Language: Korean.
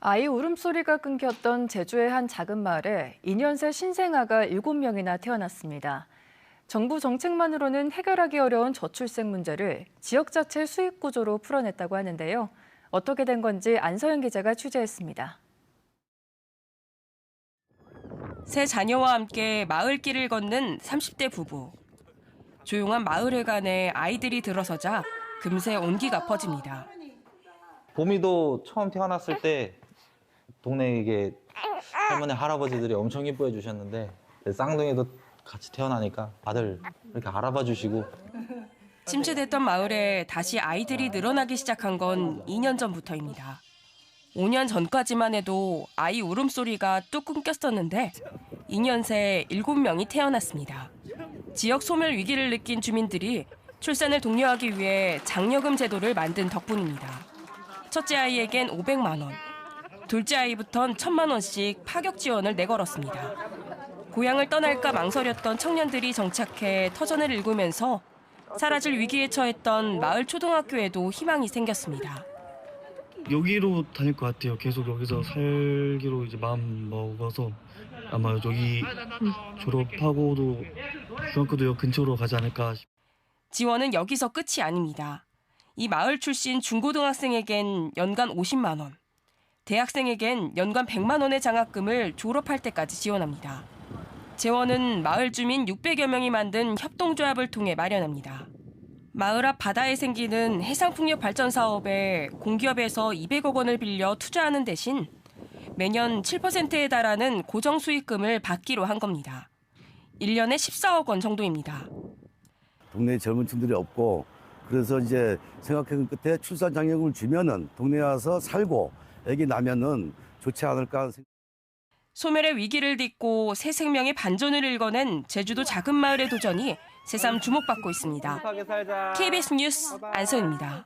아이 울음소리가 끊겼던 제주의 한 작은 마을에 2년새 신생아가 7명이나 태어났습니다. 정부 정책만으로는 해결하기 어려운 저출생 문제를 지역 자체 수입 구조로 풀어냈다고 하는데요. 어떻게 된 건지 안서영 기자가 취재했습니다. 새 자녀와 함께 마을길을 걷는 30대 부부. 조용한 마을회관에 아이들이 들어서자 금세 온기가 퍼집니다. 봄이도 처음 태어났을 때 동네 이게 할머니 할아버지들이 엄청 이뻐해 주셨는데 쌍둥이도 같이 태어나니까 다들 이렇게 알아봐 주시고 침체됐던 마을에 다시 아이들이 늘어나기 시작한 건 2년 전부터입니다. 5년 전까지만 해도 아이 울음소리가 뚝 끊겼었는데 2년 새 7명이 태어났습니다. 지역 소멸 위기를 느낀 주민들이 출산을 독려하기 위해 장려금 제도를 만든 덕분입니다. 첫째 아이에겐 500만 원, 둘째 아이부턴 1000만 원씩 파격 지원을 내걸었습니다. 고향을 떠날까 망설였던 청년들이 정착해 터전을 일구면서 사라질 위기에 처했던 마을 초등학교에도 희망이 생겼습니다. 여기로 다닐 것 같아요. 계속 여기서 살기로 이제 마음 먹어서 아마 여기 졸업하고도 중학교도 여 근처로 가지 않을까 싶. 지원은 여기서 끝이 아닙니다. 이 마을 출신 중고등학생에겐 연간 50만 원, 대학생에겐 연간 100만 원의 장학금을 졸업할 때까지 지원합니다. 재원은 마을 주민 600여 명이 만든 협동조합을 통해 마련합니다. 마을 앞 바다에 생기는 해상풍력 발전 사업에 공기업에서 200억 원을 빌려 투자하는 대신 매년 7%에 달하는 고정 수익금을 받기로 한 겁니다. 1년에 14억 원 정도입니다. 동네에 젊은 층들이 없고 그래서 이제 생각해본 끝에 출산 장려금을 주면은 동네에 와서 살고 애기 나면은 좋지 않을까 생각. 소멸의 위기를 딛고 새 생명의 반전을 일궈낸 제주도 작은 마을의 도전이 새삼 주목받고 있습니다. KBS 뉴스 안서입니다.